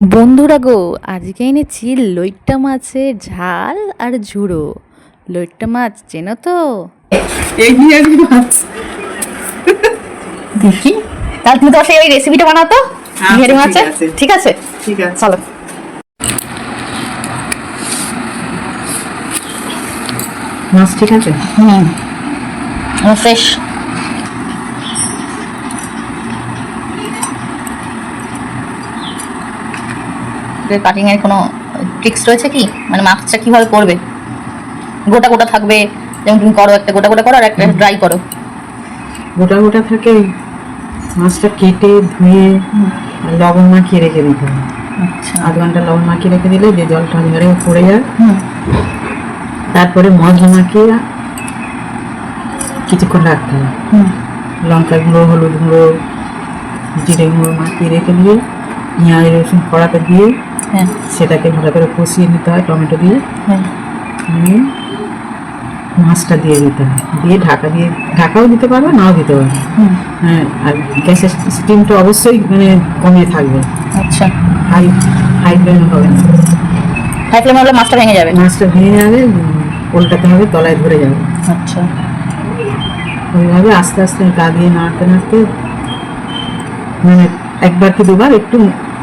বন্ধুরা গো আজকে এনেছি লইট্টা মাছের ঝাল আর ঝুড়ো। লইট্টা মাছ চেনো তো? দেখি। তাহলে তুমি তো সেই ওই রেসিপিটা বানাও তো আচ্ছা, বিহারি ঠিক মাছের? আছে। ঠিক আছে? ঠিক আছে। চলো। মাছ ঠিক আছে? হুম। ফ্রেশ কাটিং এর কোনো ট্রিক্স রয়েছে কি? মানে মাছটা কীভাবে করবে? গোটা গোটা থাকবে যেমন তুমি করো একটা গোটা গোটা করো আর একটা ড্রাই করো। গোটা গোটা থাকে মাছটা কেটে ধুয়ে লবণ মাখিয়ে রেখে দিতে হবে। আচ্ছা। আধ ঘণ্টা লবণ মাখিয়ে রেখে দিলে যে জলটা ঝরে পড়ে যায় তারপরে মশলা মাখিয়ে কিছুক্ষণ রাখতে হবে। লঙ্কা গুঁড়ো হলুদ গুঁড়ো জিরে গুঁড়ো মাখিয়ে রেখে দিয়ে পেঁয়াজ রসুন কড়াতে দিয়ে হ্যাঁ। সেটাকে ভালো করে কষিয়ে নিতে হয় টমেটো দিয়ে। হ্যাঁ। নিয়ে মাছটা দিয়ে দিতে হয়। দিয়ে ঢাকা দিয়ে ঢাকাও দিতে পারবে নাও দিতে পারবে। হ্যাঁ আর গ্যাসের স্টিমটা অবশ্যই মানে কমিয়ে থাকবে। আচ্ছা। হাই হাই ফ্লেমে হবে না। হাই ফ্লেমে হলে মাছটা ভেঙে যাবে। মাছটা ভেঙে যাবে উল্টাতে হবে তলায় ধরে যাবে। আচ্ছা। ওইভাবে আস্তে আস্তে গা দিয়ে নাড়তে নাড়তে মানে একবার কি দুবার একটু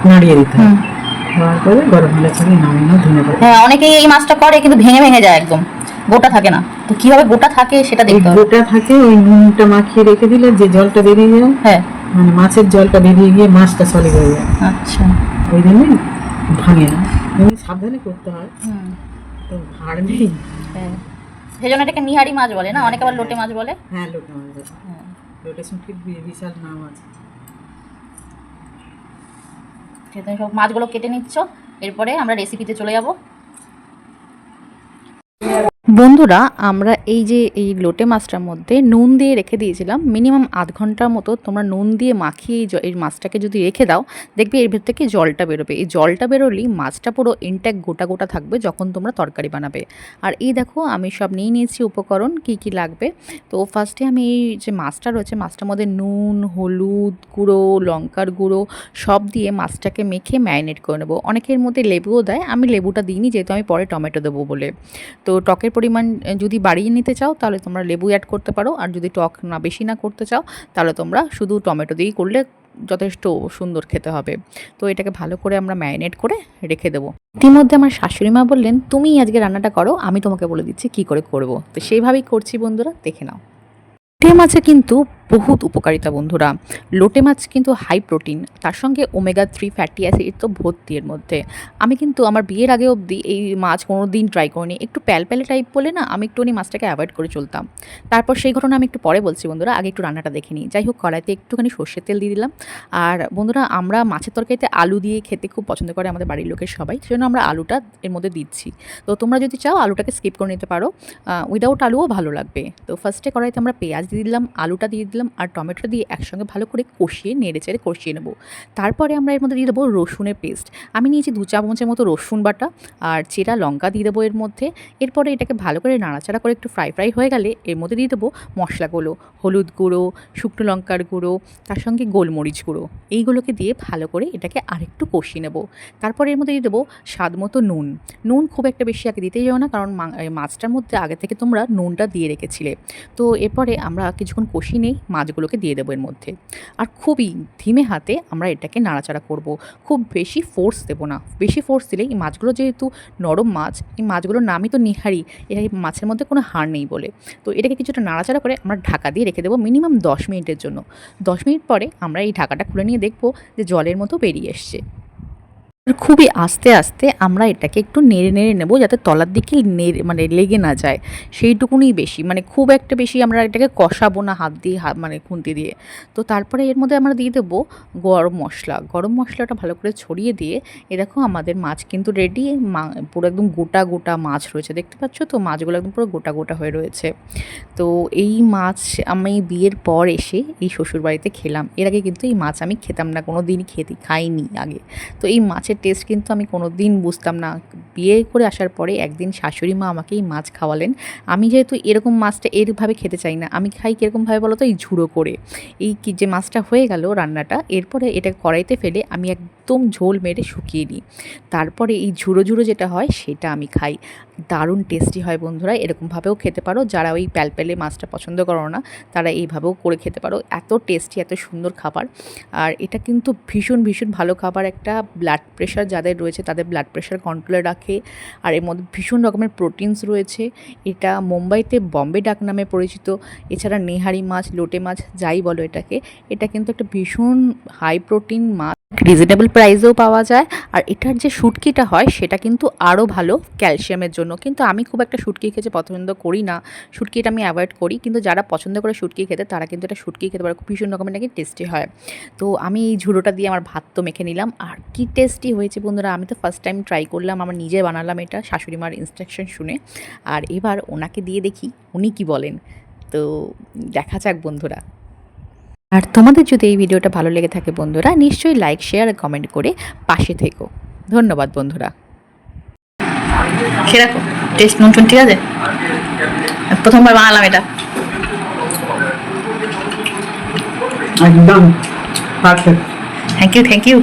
নাড়িয়ে দিতে হবে দেওয়ার পরে গরম হলে নামিয়ে নাও ধনে পাতা হ্যাঁ অনেকেই এই মাছটা করে কিন্তু ভেঙে ভেঙে যায় একদম। গোটা থাকে না। তো কীভাবে গোটা থাকে সেটা দেখতে হবে। গোটা থাকে ওই নুনটা মাখিয়ে রেখে দিলে যে জলটা বেরিয়ে যায় হ্যাঁ। মানে মাছের জলটা বেরিয়ে গিয়ে মাছটা সলিড হয়ে যায়। আচ্ছা। ওই জন্যই ভাঙে না। এমনি সাবধানে করতে হয়। তো ভাড় নেই। হ্যাঁ। সেই জন্য এটাকে নিহারি মাছ বলে না? অনেকে আবার লোটে মাছ বলে? হ্যাঁ লোটে মাছ আছে। হ্যাঁ। লোটে শুঁটির বিশাল নাম আছে, তুমি সব মাছগুলো কেটে নিচ্ছ। এরপরে আমরা রেসিপিতে চলে যাব। বন্ধুরা, আমরা এই যে এই লোটে মাছটার মধ্যে নুন দিয়ে রেখে দিয়েছিলাম, মিনিমাম আধ ঘণ্টার মতো তোমরা নুন দিয়ে মাখিয়ে এই মাছটাকে যদি রেখে দাও, দেখবে এর ভেতর থেকে জলটা বেরোবে। এই জলটা বেরোলেই মাছটা পুরো ইনট্যাক্ট গোটা গোটা থাকবে যখন তোমরা তরকারি বানাবে। আর এই দেখো, আমি সব নিয়ে নিয়েছি উপকরণ, কি কি লাগবে। তো ফার্স্টে আমি এই যে মাছটা রয়েছে, মাছটার মধ্যে নুন, হলুদ গুঁড়ো, লঙ্কার গুঁড়ো, সব দিয়ে মাছটাকে মেখে ম্যারিনেট করে নেব। অনেকের মধ্যে লেবুও দেয়, আমি লেবুটা দিইনি, যেহেতু আমি পরে টমেটো দেবো বলে। তো টকের পরিমাণ যদি বাড়িয়ে নিতে চাও, তাহলে তোমরা লেবু অ্যাড করতে পারো। আর যদি টক না বেশি না করতে চাও, তাহলে তোমরা শুধু টমেটো দিয়েই করলে যথেষ্ট সুন্দর খেতে হবে। তো এটাকে ভালো করে আমরা ম্যারিনেট করে রেখে দেবো। ইতিমধ্যে আমার শাশুড়ি মা বললেন তুমি আজকে রান্নাটা করো, আমি তোমাকে বলে দিচ্ছি কি করে করব। তো সেইভাবেই করছি বন্ধুরা, দেখে নাও। লোটে মাছে কিন্তু বহুত উপকারিতা বন্ধুরা। লোটে মাছ কিন্তু হাই প্রোটিন তার সঙ্গে ওমেগা থ্রি ফ্যাটি অ্যাসিড তো ভর্তি এর মধ্যে। আমি কিন্তু আমার বিয়ের আগে অবধি এই মাছ কোনো দিন ট্রাই করিনি। একটু প্যালপ্যালে টাইপ বলে না, আমি একটুখানি মাছটাকে অ্যাভয়েড করে চলতাম। তারপর সেই ঘটনা আমি একটু পরে বলছি বন্ধুরা, আগে একটু রান্নাটা দেখে নিই। যাই হোক, কড়াইতে একটুখানি সর্ষের তেল দিয়ে দিলাম। আর বন্ধুরা, আমরা মাছের তরকারিতে আলু দিয়ে খেতে খুব পছন্দ করে আমাদের বাড়ির লোকের সবাই, সেজন্য আমরা আলুটা এর মধ্যে দিচ্ছি। তো তোমরা যদি চাও, আলুটাকে স্কিপ করে নিতে পারো। উইদাউট আলুও ভালো লাগবে। তো ফার্স্টে কড়াইতে আমরা পেঁয়াজ দিয়ে দিলাম, আলুটা দিয়ে দিলাম আর টমেটো দিয়ে একসঙ্গে ভালো করে কষিয়ে, নেড়ে চেড়ে কষিয়ে নেব। তারপরে আমরা এর মধ্যে দিয়ে দেবো রসুনের পেস্ট। আমি নিয়েছি দু চামচের মতো রসুন বাটা আর চেরা লঙ্কা দিয়ে দেবো এর মধ্যে। এরপরে এটাকে ভালো করে নাড়াচাড়া করে একটু ফ্রাই ফ্রাই হয়ে গেলে এর মধ্যে দিয়ে দেবো মশলাগুলো। হলুদ গুঁড়ো, শুকনো লঙ্কার গুঁড়ো, তার সঙ্গে গোলমরিচ গুঁড়ো। এইগুলোকে দিয়ে ভালো করে এটাকে আরেকটু কষিয়ে নেব। তারপরে এর মধ্যে দিয়ে দেবো স্বাদ মতো নুন। নুন খুব একটা বেশি আগে দিতেই যাও না, কারণ মাছটার মধ্যে আগে থেকে তোমরা নুনটা দিয়ে রেখেছিলে। তো এরপরে আমরা কিছুক্ষণ কষি নেই, মাছগুলোকে দিয়ে দেবো এর মধ্যে। আর খুবই ধীমে হাতে আমরা এটাকে নাড়াচাড়া করব। খুব বেশি ফোর্স দেবো না। বেশি ফোর্স দিলে এই মাছগুলো যেহেতু নরম মাছ, এই মাছগুলোর নামই তো নিহারি এই মাছের মধ্যে কোনো হাড় নেই বলে। তো এটাকে কিছুটা নাড়াচাড়া করে আমরা ঢাকা দিয়ে রেখে দেবো মিনিমাম দশ মিনিটের জন্য। দশ মিনিট পরে আমরা এই ঢাকাটা খুলে নিয়ে দেখব যে জলের মতো বেরিয়ে এসছে। খুবই আস্তে আস্তে আমরা এটাকে একটু নেড়ে নেড়ে নেব যাতে তলার দিকে নেড়ে মানে লেগে না যায়। সেইটুকুনি বেশি মানে খুব একটা বেশি আমরা এটাকে কষাবো না হাত দিয়ে, হাত মানে খুন্তি দিয়ে। তো তারপরে এর মধ্যে আমরা দিয়ে দেবো গরম মশলা। গরম মশলাটা ভালো করে ছড়িয়ে দিয়ে, এ দেখো আমাদের মাছ কিন্তু রেডি পুরো একদম গোটা গোটা মাছ রয়েছে। দেখতে পাচ্ছ তো? মাছগুলো একদম পুরো গোটা গোটা হয়ে রয়েছে। তো এই মাছ আমি বিয়ের পর এসে এই শ্বশুরবাড়িতে খেলাম। এর আগে কিন্তু এই মাছ আমি খেতাম না কোনো দিনই খেতে, খাইনি আগে। তো এই মাছের টেস্ট কিন্তু আমি কোনো দিন বুঝতাম না। বিয়ে করে আসার পরে একদিন শাশুড়ি মা আমাকে এই মাছ খাওয়ালেন। আমি যেহেতু এরকম মাছটা এরভাবে খেতে চাই না, আমি খাই কীরকমভাবে বলো তো এই ঝুড়ো করে। এই যে মাছটা হয়ে গেল রান্নাটা, এরপরে এটা কড়াইতে ফেলে আমি একদম ঝোল মেরে শুকিয়ে নিই। তারপরে এই ঝুড়ো ঝুড়ো যেটা হয় সেটা আমি খাই। দারুণ টেস্টি হয় বন্ধুরা এরকমভাবেও খেতে পারো। যারা ওই প্যালপ্যালে মাছটা পছন্দ করো না, তারা এইভাবেও করে খেতে পারো। এত টেস্টি এত সুন্দর খাবার। আর এটা কিন্তু ভীষণ ভীষণ ভালো খাবার। একটা ব্লাড প্রেশার যাদের রয়েছে, তাদের ব্লাড প্রেশার কন্ট্রোলে রাখে। আর এর মধ্যে ভীষণ রকমের প্রোটিনস রয়েছে। এটা মুম্বাইতে বম্বে ডাক নামে পরিচিত। এছাড়া নেহারি মাছ, লোটে মাছ, যাই বলো এটাকে, এটা কিন্তু একটা ভীষণ হাই প্রোটিন মাছ। রিজনেবল প্রাইসেও পাওয়া যায়। আর এটার যে শুটকিটা হয়, সেটা কিন্তু আরও ভালো ক্যালসিয়ামের জন্য। কিন্তু আমি খুব একটা শুটকি খেতে পছন্দ করি না। শুটকিটা আমি অ্যাভয়েড করি। কিন্তু যারা পছন্দ করে শুটকি খেতে, তারা কিন্তু এটা শুটকি খেতে পারে। খুব ভীষণ রকমের নাকি টেস্টি হয়। তো আমি এই ঝুড়োটা দিয়ে আমার ভাত তো মেখে নিলাম। আর কি টেস্টি হয়েছে বন্ধুরা, আমি তো ফার্স্ট টাইম ট্রাই করলাম। আমার নিজে বানালাম এটা, শাশুড়ি মার ইনস্ট্রাকশন শুনে। আর এবার ওনাকে দিয়ে দেখি, উনি কি বলেন? তো দেখা যাক বন্ধুরা। আর তোমাদের যদি এই ভিডিওটা ভালো লেগে থাকে বন্ধুরা নিশ্চয়ই লাইক শেয়ার আর কমেন্ট করে পাশে থেকো। ধন্যবাদ বন্ধুরা। খেয়ে রাখো। টেস্ট নুন ঠিক আছে? প্রথমবার বানালাম এটা। একদম perfect thank you thank you